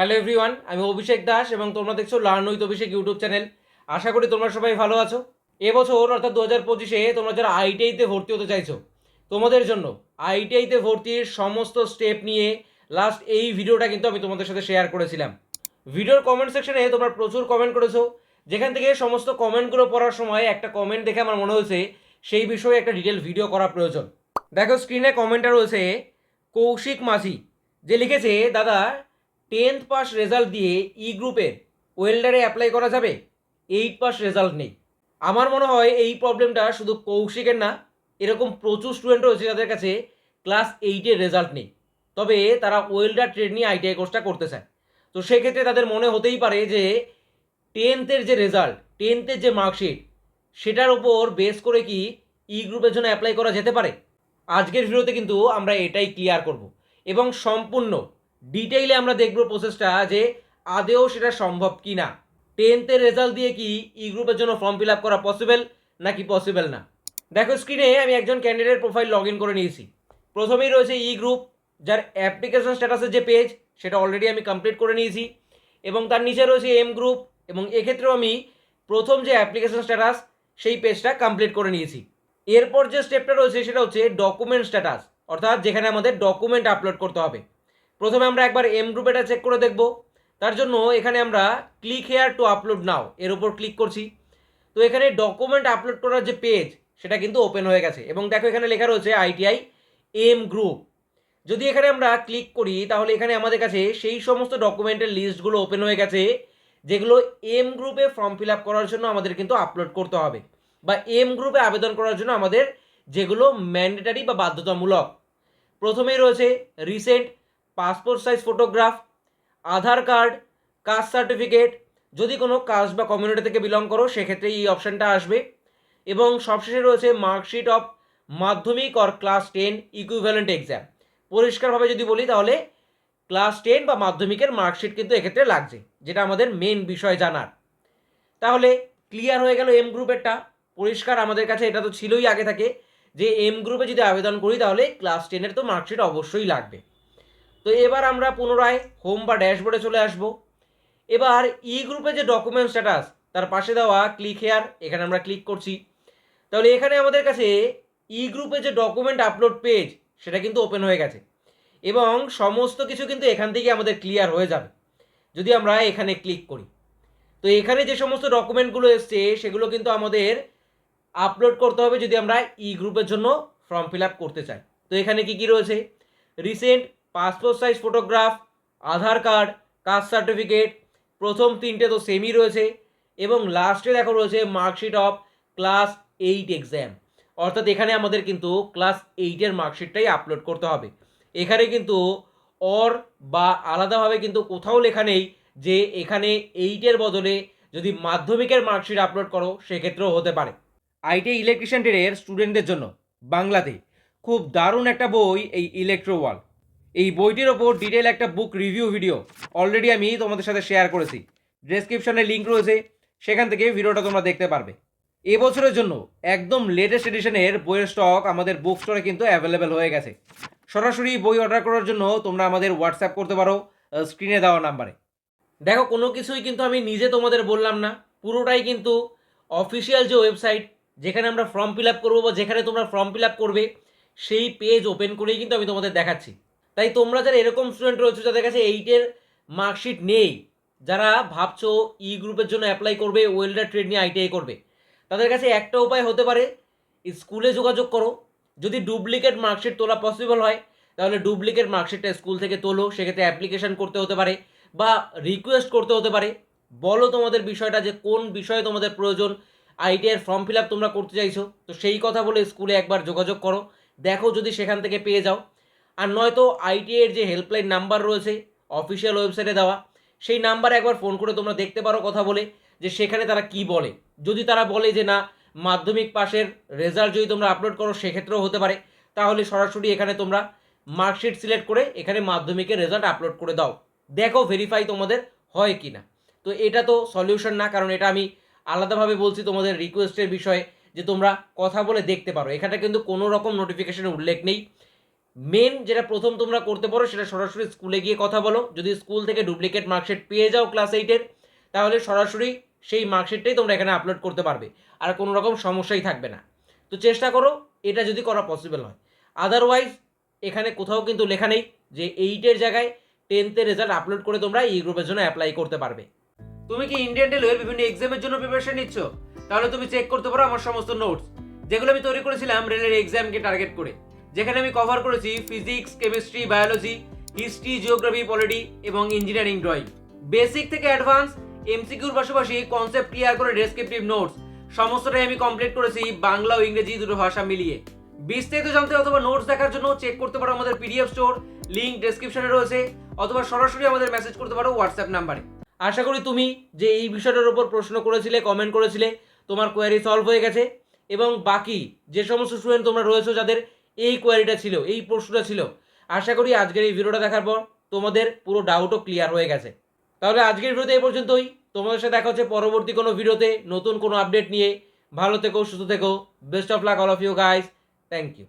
Hello everyone আমি অভিষেক দাস এবং তোমরা দেখছ learn with Abhishek YouTube channel. আশা করি তোমরা সবাই ভালো আছো। এবছর, অর্থাৎ দু হাজার পঁচিশে, তোমরা যারা আইটিআইতে ভর্তি হতে চাইছো, তোমাদের জন্য আইটিআইতে ভর্তির সমস্ত স্টেপ নিয়ে লাস্ট এই ভিডিওটা কিন্তু আমি তোমাদের সাথে শেয়ার করেছিলাম। ভিডিওর কমেন্ট সেকশনে তোমরা প্রচুর কমেন্ট করেছ। যেখান থেকে সমস্ত কমেন্টগুলো পড়ার সময় একটা কমেন্ট দেখে আমার মনে হয়েছে, সেই বিষয়ে একটা ডিটেল ভিডিও করা প্রয়োজন। দেখো স্ক্রিনে কমেন্টটা রয়েছে কৌশিক মাঝি, যে লিখেছে, দাদা টেন্থ পাস রেজাল্ট দিয়ে ই গ্রুপের ওয়েল্ডারে অ্যাপ্লাই করা যাবে? এইট পাস রেজাল্ট নেই। আমার মনে হয় এই প্রবলেমটা শুধু কৌশিকের না, এরকম প্রচুর স্টুডেন্ট রয়েছে যাদের কাছে ক্লাস এইটের রেজাল্ট নেই। তবে তারা ওয়েল্ডার ট্রেড নিয়ে আইটিআই কোর্সটা করতে চায়। তো সেক্ষেত্রে তাদের মনে হতেই পারে যে টেন্থের যে রেজাল্ট, টেন্থের যে মার্কশিট, সেটার উপর বেস করে কি ই গ্রুপের জন্য অ্যাপ্লাই করা যেতে পারে? আজকের ভিডিওতে কিন্তু আমরা এটাই ক্লিয়ার করব। এবং সম্পূর্ণ ডিটেইলে আমরা দেখব প্রসেসটা যে আদেও সেটা সম্ভব কি না টেন্থের রেজাল্ট দিয়ে কি ই গ্রুপের জন্য ফর্ম ফিল আপ করা পসিবল নাকি পসিবল না? দেখো স্ক্রিনে আমি একজন ক্যান্ডিডেট প্রোফাইল লগ ইন করে নিয়েছি। প্রথমেই রয়েছে ই গ্রুপ যার অ্যাপ্লিকেশন স্ট্যাটাসের যে পেজ সেটা অলরেডি আমি কমপ্লিট করে নিয়েছি। এবং তার নিচে রয়েছে এম গ্রুপ এবং এক্ষেত্রেও আমি প্রথম যে অ্যাপ্লিকেশন স্ট্যাটাস সেই পেজটা কমপ্লিট করে নিয়েছি। এরপর যে স্টেপটা রয়েছে, সেটা হচ্ছে ডকুমেন্ট স্ট্যাটাস অর্থাৎ যেখানে আমাদের ডকুমেন্ট আপলোড করতে হবে। প্রথমে আমরা একবার এম গ্রুপ এটা চেক করে দেখব। তার জন্য এখানে আমরা click here to upload now এর উপর ক্লিক করছি। তো এখানে ডকুমেন্ট আপলোড করার যে পেজ সেটা কিন্তু ওপেন হয়ে গেছে। এবং দেখো এখানে লেখা রয়েছে আইটিআই এম গ্রুপ যদি এখানে আমরা ক্লিক করি, তাহলে এখানে আমাদের কাছে সেই সমস্ত ডকুমেন্টের লিস্টগুলো ওপেন হয়ে গেছে, যেগুলো এম গ্রুপে ফর্ম ফিল আপ করার জন্য আমাদের কিন্তু আপলোড করতে হবে। বা এম গ্রুপে আবেদন করার জন্য আমাদের যেগুলো ম্যান্ডেটারি বা বাধ্যতামূলক। প্রথমেই রয়েছে recent passport size photograph, Aadhaar card, caste certificate, যদি কোনো কাস্ট বা কমিউনিটি থেকে বিলং করো, সেক্ষেত্রে এই অপশানটা আসবে। এবং সবশেষে রয়েছে marksheet of Madhyamik or class ten equivalent exam পরিষ্কারভাবে যদি বলি তাহলে ক্লাস টেন বা মাধ্যমিকের মার্কশিট কিন্তু এক্ষেত্রে লাগছে, যেটা আমাদের মেন বিষয় জানার। তাহলে ক্লিয়ার হয়ে গেল এম গ্রুপেরটা পরিষ্কার আমাদের কাছে এটা তো ছিলই আগে থাকে, যে এম গ্রুপে যদি আবেদন করি তাহলে ক্লাস টেনের তো মার্কশিট অবশ্যই লাগবে। তো এবার আমরা পুনরায় হোম বা ড্যাশবোর্ডে চলে আসব। এবার ই গ্রুপে যে ডকুমেন্ট স্ট্যাটাস তার পাশে দেওয়া ক্লিক হেয়ার এখানে আমরা ক্লিক করছি। তাহলে এখানে আমাদের কাছে ই গ্রুপে যে ডকুমেন্ট আপলোড পেজ সেটা কিন্তু ওপেন হয়ে গেছে। এবং সমস্ত কিছু কিন্তু এখান থেকে আমাদের ক্লিয়ার হয়ে যাবে, যদি আমরা এখানে ক্লিক করি। তো এখানে যে সমস্ত ডকুমেন্টগুলো এসছে, সেগুলো কিন্তু আমাদের আপলোড করতে হবে যদি আমরা ই গ্রুপের জন্য ফর্ম ফিল আপ করতে চাই। তো এখানে কি কি রয়েছে? Recent passport size photograph, Aadhaar card, caste certificate, প্রথম তিনটে তো সেমই রয়েছে এবং লাস্টে দেখো রয়েছে marksheet of class eight exam অর্থাৎ এখানে আমাদের কিন্তু ক্লাস এইটের মার্কশিটটাই আপলোড করতে হবে। এখানে কিন্তু অর বা আলাদাভাবে কিন্তু কোথাও লেখা নেই যে এখানে এইটের বদলে যদি মাধ্যমিকের মার্কশিট আপলোড করো, সেক্ষেত্রেও হতে পারে। আইটি ইলেকট্রিশিয়ান ট্রেডের স্টুডেন্টদের জন্য, বাংলাতে। খুব দারুণ একটা বই এই ইলেকট্রো ওয়াল এই বইটির ওপর ডিটেল একটা বুক রিভিউ ভিডিও অলরেডি আমি তোমাদের সাথে শেয়ার করেছি। ডেসক্রিপশনে লিঙ্ক রয়েছে, সেখান থেকে ভিডিওটা তোমরা দেখতে পারবে। এবছরের জন্য একদম লেটেস্ট এডিশনের বইয়ের স্টক আমাদের বুক স্টোরে কিন্তু অ্যাভেলেবেল হয়ে গেছে। সরাসরি বই অর্ডার করার জন্য তোমরা আমাদের হোয়াটসঅ্যাপ করতে পারো স্ক্রিনে দেওয়া নাম্বারে। দেখো, কোনো কিছুই কিন্তু আমি নিজে তোমাদের বললাম না, পুরোটাই কিন্তু অফিসিয়াল যে ওয়েবসাইট যেখানে আমরা ফর্ম ফিল আপ করব বা যেখানে তোমরা ফর্ম ফিল আপ করবে, সেই পেজ ওপেন করেই কিন্তু আমি তোমাদের দেখাচ্ছি। তাই তোমরা যারা এরকম স্টুডেন্ট রয়েছে, যাদের কাছে এইটের মার্কশিট নেই, যারা ভাবছ ই গ্রুপের জন্য অ্যাপ্লাই করবে ওয়েল্ডার ট্রেড নিয়ে আইটিআই করবে, তাদের কাছে একটা উপায় হতে পারে স্কুলে যোগাযোগ করো। যদি ডুপ্লিকেট মার্কশিট তোলা পসিবল হয়, তাহলে ডুপ্লিকেট মার্কশিটটা স্কুল থেকে তোলো, সেক্ষেত্রে অ্যাপ্লিকেশন করতে হতে পারে বা রিকোয়েস্ট করতে হতে পারে। বলো তোমাদের বিষয়টা যে কোন বিষয়ে তোমাদের প্রয়োজন আইটিআইয়ের ফর্ম ফিল আপ তোমরা করতে চাইছো, তো সেই কথা বলে স্কুলে একবার যোগাযোগ করো। দেখো যদি সেখান থেকে পেয়ে যাও। আর নয়তো আইটিআইয়ের যে হেল্পলাইন নাম্বার রয়েছে অফিসিয়াল ওয়েবসাইটে দেওয়া, সেই নাম্বারে একবার ফোন করে তোমরা দেখতে পারো কথা বলে যে সেখানে তারা কি বলে। যদি তারা বলে যে না, মাধ্যমিক পাশের রেজাল্ট যদি তোমরা আপলোড করো, সেক্ষেত্রেও হতে পারে। তাহলে সরাসরি এখানে তোমরা মার্কশিট সিলেক্ট করে এখানে মাধ্যমিকের রেজাল্ট আপলোড করে দাও। দেখো ভেরিফাই তোমাদের হয় কি না। তো এটা তো সলিউশন না, কারণ এটা আমি আলাদাভাবে বলছি তোমাদের রিকোয়েস্টের বিষয়ে যে তোমরা কথা বলে দেখতে পারো। এখানে কিন্তু কোনো রকম নোটিফিকেশনের উল্লেখ নেই। মেন যেটা প্রথম তোমরা করতে পারো সেটা সরাসরি স্কুলে গিয়ে কথা বলো। যদি স্কুল থেকে ডুপ্লিকেট মার্কশিট পেয়ে যাও ক্লাস এইটের তাহলে সরাসরি সেই মার্কশিটটাই তোমরা এখানে আপলোড করতে পারবে। আর কোনো রকম সমস্যাই থাকবে না। তো চেষ্টা করো, এটা যদি করা পসিবল হয়। আদারওয়াইজ এখানে কোথাও কিন্তু লেখা নেই যে এইটের জায়গায় টেন্থের রেজাল্ট আপলোড করে তোমরা এই গ্রুপের জন্য অ্যাপ্লাই করতে পারবে। তুমি কি ইন্ডিয়ান রেলওয়ের বিভিন্ন এক্সামের জন্য প্রিপারেশন নিচ্ছ? তাহলে তুমি চেক করতে পারো আমার সমস্ত নোটস যেগুলো আমি তৈরি করেছিলাম রেলের এক্সামকে টার্গেট করে। যেখানে আমি কভার করেছি physics chemistry biology history geography polity এবং ইঞ্জিনিয়ারিং ড্রয়িং বেসিক থেকে অ্যাডভান্স এমসিকিউর পাশাপাশি কনসেপ্ট ক্লিয়ার করে ডেসক্রিপটিভ নোটস সমস্তটাই আমি কমপ্লিট করেছি বাংলা ও ইংরেজি দুটো ভাষা মিলিয়ে। বিস্তারিত জানতে অথবা নোটস দেখার জন্য চেক করতে পারো আমাদের পিডিএফ স্টোর লিঙ্ক ডেসক্রিপশনে রয়েছে, অথবা সরাসরি আমাদের মেসেজ করতে পারো হোয়াটসঅ্যাপ নাম্বারে আশা করি তুমি যে এই বিষয়টার উপর প্রশ্ন করেছিলে কমেন্ট করেছিলে, তোমার কোয়ারি সলভ হয়ে গেছে। এবং বাকি যে সমস্ত স্টুডেন্ট তোমরা রয়েছো যাদের এই কোয়ারিটা ছিল, এই প্রশ্নটা ছিল। আশা করি আজকের এই ভিডিওটা দেখার পর তোমাদের পুরো ডাউটও ক্লিয়ার হয়ে গেছে। তাহলে আজকের ভিডিওতে এই পর্যন্তই। তোমাদের সাথে দেখা হচ্ছে পরবর্তী কোনো ভিডিওতে নতুন কোনো আপডেট নিয়ে। ভালো থেকো, সুস্থ থেকো। Best of luck all of you guys thank you